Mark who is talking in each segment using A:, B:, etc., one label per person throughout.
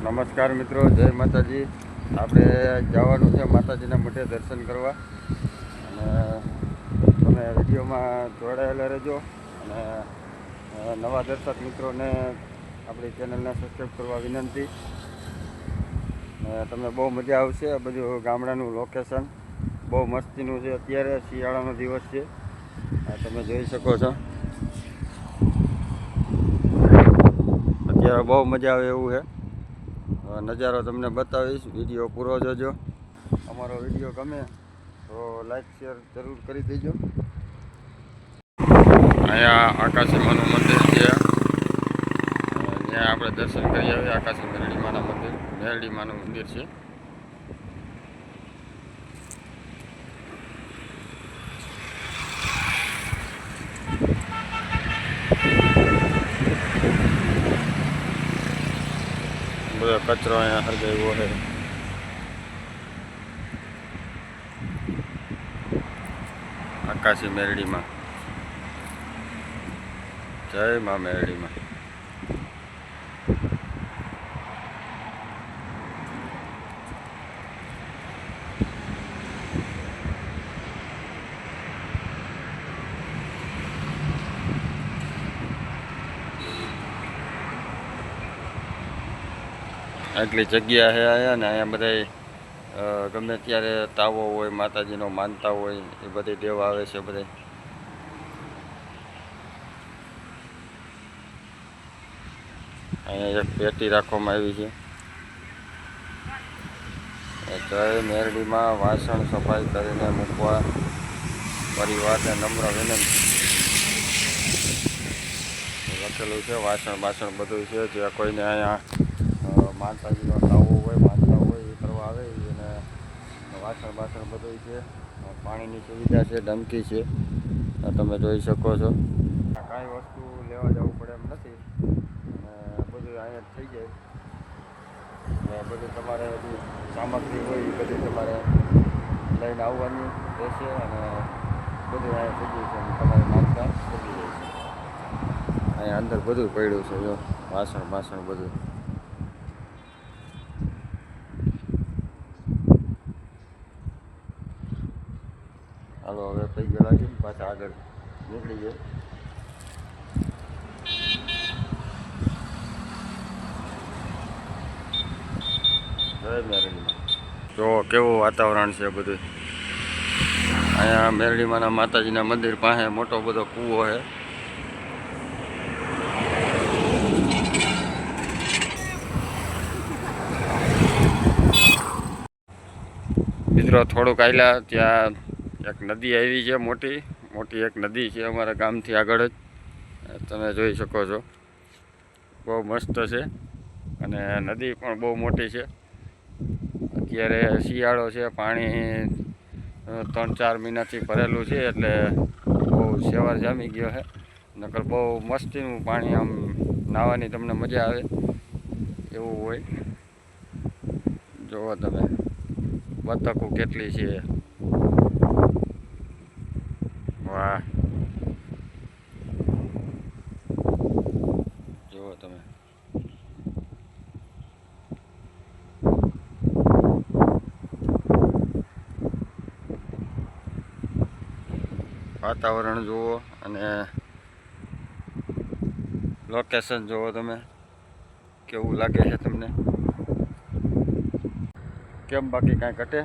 A: નમસ્કાર મિત્રો, જય માતાજી. આપણે જવાનું છે માતાજીના મઠે દર્શન કરવા. અને તમે વિડીયોમાં જોડાયેલા રહેજો. અને નવા દર્શક મિત્રોને આપણી ચેનલને સબસ્ક્રાઈબ કરવા વિનંતી. તમને બહુ મજા આવશે બધું ગામડાનું લોકેશન બહુ મસ્તીનું છે. અત્યારે શિયાળાનો દિવસ છે. તમે જોઈ શકો છો. અત્યારે બહુ મજા આવે એવું છે. નજારો તમને બતાવીશ. વીડિયો પૂરો જોજો. અમારો વીડિયો ગમે તો લાઈક શેર જરૂર કરી દેજો. અહીંયા આકાશીમાનું મંદિર છે. ત્યાં આપણે દર્શન કરી આવીએ આકાશી મેરડીમાના મંદિર મેરડીમાનું મંદિર છે. બધો કચરો અહીંયા હરગાવ્યો છે. આકાશી મેરડીમાં. જય મા મેરડીમાં. આટલી જગ્યા છે અહીંયા ને અહીંયા બધા ગમે ત્યારે તાવો હોય, માતાજીનો માનતા હોય, એ બધી દેવા આવે છે બધા અહીંયા એક પેટી રાખવામાં આવી છે. જય મેરડીમાં વાસણ સફાઈ કરીને મૂકવા પરિવારને નમ્ર વિનંતી. લખેલું છે વાસણ બાસણ બધું છે જે કોઈને અહીંયા માતાજીનો તાવો હોય માનતા હોય એ કરવા આવે અને વાસણ બાસણ બધું છે. પાણીની સુવિધા છે, ડંકી છે. તમે જોઈ શકો છો. કાંઈ વસ્તુ લેવા જવું પડે એમ નથી. બધું અહીંયા થઈ જાય. બધું તમારે બધી સામગ્રી હોય એ બધી તમારે લઈને આવવાની રહેશે અને બધું અહીંયા થઈ જાય છે અને તમારે માનતા થઈ જાય છે. અહીંયા અંદર બધું પડ્યું છે, જો. વાસણ બાસણ બધું હાલો હવે પૈ ગયેલા છે પાછા આગળ નીકળી જાય જો કેવું વાતાવરણ છે બધું? અહીંયા મેરડીમાંના માતાજીના મંદિર પાસે મોટો બધો કૂવો છે. મિત્રો થોડુંક આયલા ત્યાં એક નદી આવી છે મોટી. મોટી એક નદી છે અમારા ગામથી આગળ જ. તમે જોઈ શકો છો. બહુ મસ્ત છે. અને નદી પણ બહુ મોટી છે. અત્યારે શિયાળો છે, પાણી ત્રણ ચાર મહિનાથી ભરેલું છે એટલે બહુ સેવાર જામી ગયો છે. નકર બહુ મસ્તીનું પાણી આમ નાહવાની તમને મજા આવે એવું હોય. જુઓ તમે. બતકો કેટલી છે. વાહ જુઓ તમે. વાતાવરણ જુઓ અને લોકેશન જુઓ તમે. કેવું લાગે છે તમને? કેમ બાકી કાંઈ ઘટે?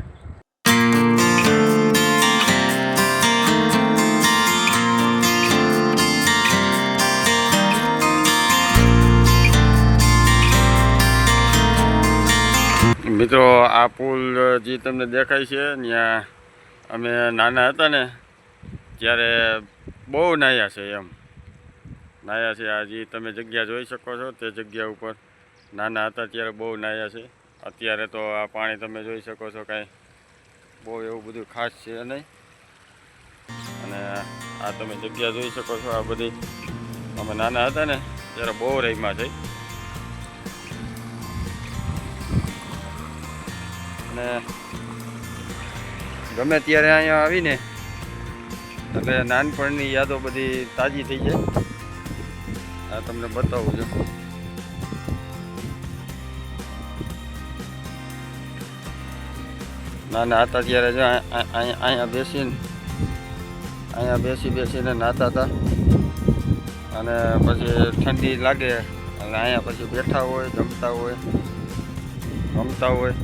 A: મિત્રો, આ પુલ જે તમને દેખાય છે ત્યાં અમે નાના હતા ને, ત્યારે બહુ નાયા છે એમ. નાહ્યા છે આ જે તમે જગ્યા જોઈ શકો છો, તે જગ્યા ઉપર નાના હતા ત્યારે બહુ નાહ્યા છે. અત્યારે તો આ પાણી તમે જોઈ શકો છો કાંઈ બહુ એવું બધું ખાસ છે નહીં. અને આ તમે જગ્યા જોઈ શકો છો, આ બધી અમે નાના હતા ને, ત્યારે બહુ રહીમાં છે. અને ગમે ત્યારે અહીંયા આવીને, એટલે નાનપણની યાદો બધી તાજી થઈ જાય. આ તમને બતાવું છું. નાના હતા ત્યારે જો અહીંયા બેસીને, અહીંયા બેસી બેસીને નાતા હતા. અને પછી ઠંડી લાગે અને અહીંયા પછી બેઠા હોય, જમતા હોય, રમતા હોય.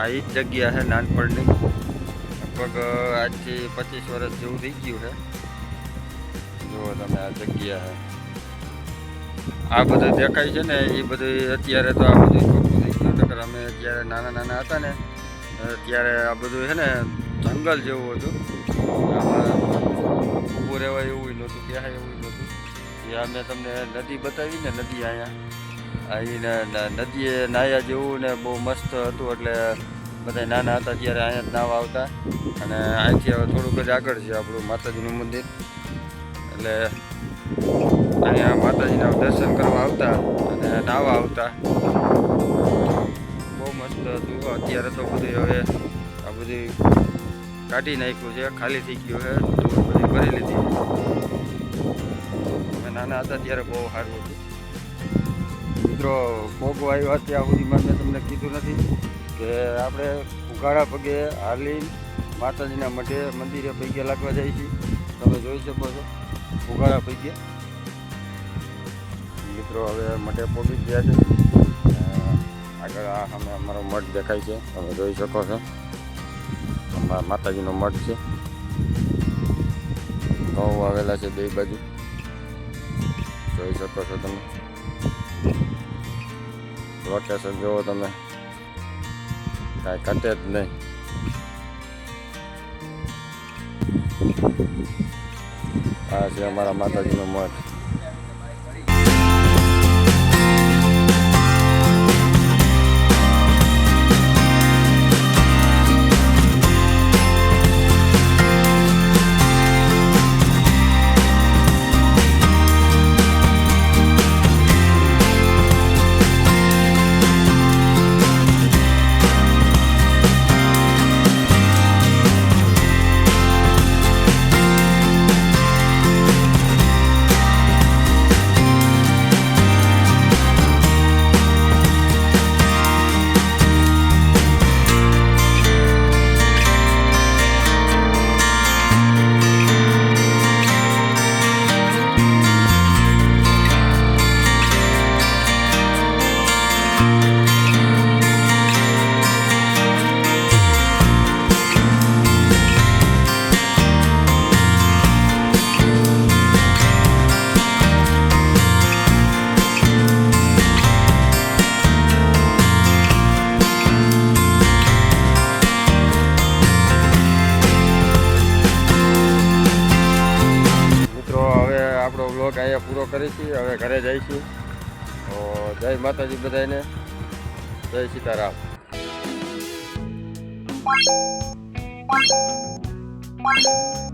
A: આ એ જ જગ્યા છે નાનપણની. લગભગ આજથી પચીસ વર્ષ જેવું થઈ ગયું છે જુઓ તમે આ જગ્યા છે આ બધું દેખાય છે ને એ બધું અત્યારે તો આ બધું ચોખ્ખું થઈ ગયું. નકર અમે જ્યારે નાના નાના હતા ને ત્યારે આ બધું છે ને, જંગલ જેવું હતું. ઊભું રહેવાય એવું નહોતું, બેહાય એવું નહોતું. એ અમે તમને નદી બતાવી ને નદી અહીંયા અહીં નદીએ નાયા જેવું ને બહુ મસ્ત હતું, એટલે બધા નાના હતા ત્યારે અહીંયા જ નાવા આવતા. અને અહીંથી હવે થોડુંક જ આગળ છે આપણું માતાજીનું મંદિર. એટલે અહીંયા માતાજીના દર્શન કરવા આવતા અને નાવા આવતા. બહુ મસ્ત હતું. અત્યારે તો બધું હવે આ બધું કાઢી નાખ્યું છે, ખાલી થઈ ગયું છે. ધૂળ બધી ભરી લીધી. અમે નાના હતા ત્યારે બહુ સારું હતું. મિત્રો ભોગો આવ્યો ત્યાં સુધીમાં મેં તમને કીધું નથી કે આપણે ઉઘાડા પગે હાલી માતાજીના મઢે મંદિરે પૈગે લાગવા જાય છે તમે જોઈ શકો છો, ઉઘાડા પૈગે મિત્રો, હવે મઢે પહોંચી ગયા છે. આગળ આ અમે અમારો મઠ દેખાય છે. તમે જોઈ શકો છો. અમારા માતાજીનો મઠ છે. ઘઉં આવેલા છે બે બાજુ. જોઈ શકો છો તમે. લોકેશન જુઓ તમે. કાંઈ ઘટે જ નહીં. આ છે અમારા માતાજીનો મઠ. બ્લોગ અહીંયા પૂરો કરીશું હવે ઘરે જઈશું તો જય માતાજી બધાને જય સીતારામ
B: Thank you.